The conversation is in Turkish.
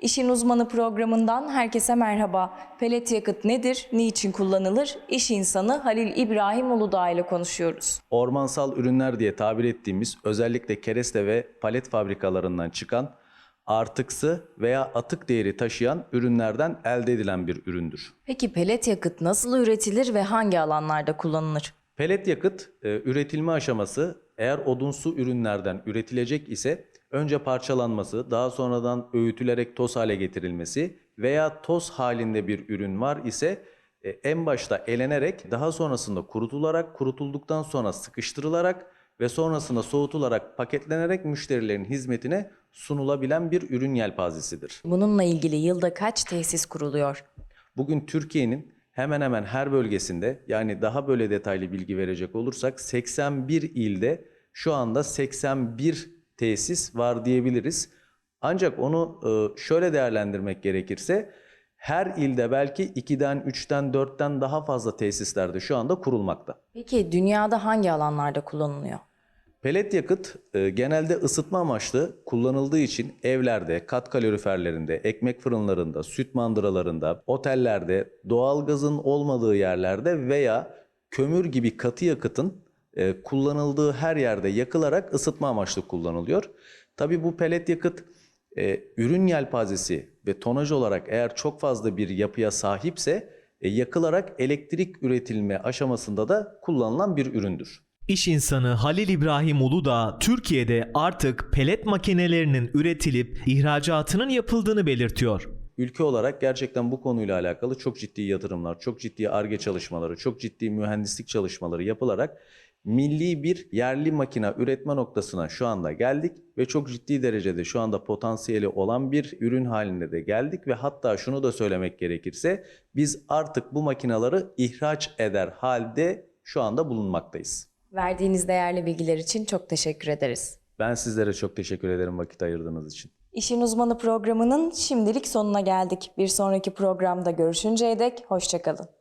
İşin Uzmanı programından herkese merhaba. Pelet yakıt nedir, niçin kullanılır? İş insanı Halil İbrahim Uludağ ile konuşuyoruz. Ormansal ürünler diye tabir ettiğimiz özellikle kereste ve palet fabrikalarından çıkan artıksı veya atık değeri taşıyan ürünlerden elde edilen bir üründür. Peki pelet yakıt nasıl üretilir ve hangi alanlarda kullanılır? Pelet yakıt e, üretilme aşaması eğer odunsu ürünlerden üretilecek ise önce parçalanması, daha sonradan öğütülerek toz hale getirilmesi veya toz halinde bir ürün var ise e, en başta elenerek daha sonrasında kurutularak, kurutulduktan sonra sıkıştırılarak ve sonrasında soğutularak paketlenerek müşterilerin hizmetine sunulabilen bir ürün yelpazesidir. Bununla ilgili yılda kaç tesis kuruluyor? Bugün Türkiye'nin hemen hemen her bölgesinde yani daha böyle detaylı bilgi verecek olursak 81 ilde şu anda 81 tesis var diyebiliriz. Ancak onu e, şöyle değerlendirmek gerekirse her ilde belki 2'den, 3'ten, 4'ten daha fazla tesislerde şu anda kurulmakta. Peki dünyada hangi alanlarda kullanılıyor? Pelet yakıt e, genelde ısıtma amaçlı kullanıldığı için evlerde, kat kaloriferlerinde, ekmek fırınlarında, süt mandıralarında, otellerde, doğalgazın olmadığı yerlerde veya kömür gibi katı yakıtın e, kullanıldığı her yerde yakılarak ısıtma amaçlı kullanılıyor. Tabi bu pelet yakıt e, ürün yelpazesi ve tonaj olarak eğer çok fazla bir yapıya sahipse e, yakılarak elektrik üretilme aşamasında da kullanılan bir üründür. İş insanı Halil İbrahim Uludağ, Türkiye'de artık pelet makinelerinin üretilip ihracatının yapıldığını belirtiyor. Ülke olarak gerçekten bu konuyla alakalı çok ciddi yatırımlar, çok ciddi ARGE çalışmaları, çok ciddi mühendislik çalışmaları yapılarak milli bir yerli makine üretme noktasına şu anda geldik ve çok ciddi derecede şu anda potansiyeli olan bir ürün halinde de geldik ve hatta şunu da söylemek gerekirse biz artık bu makinaları ihraç eder halde şu anda bulunmaktayız. Verdiğiniz değerli bilgiler için çok teşekkür ederiz. Ben sizlere çok teşekkür ederim vakit ayırdığınız için. İşin Uzmanı programının şimdilik sonuna geldik. Bir sonraki programda görüşünceye dek hoşçakalın.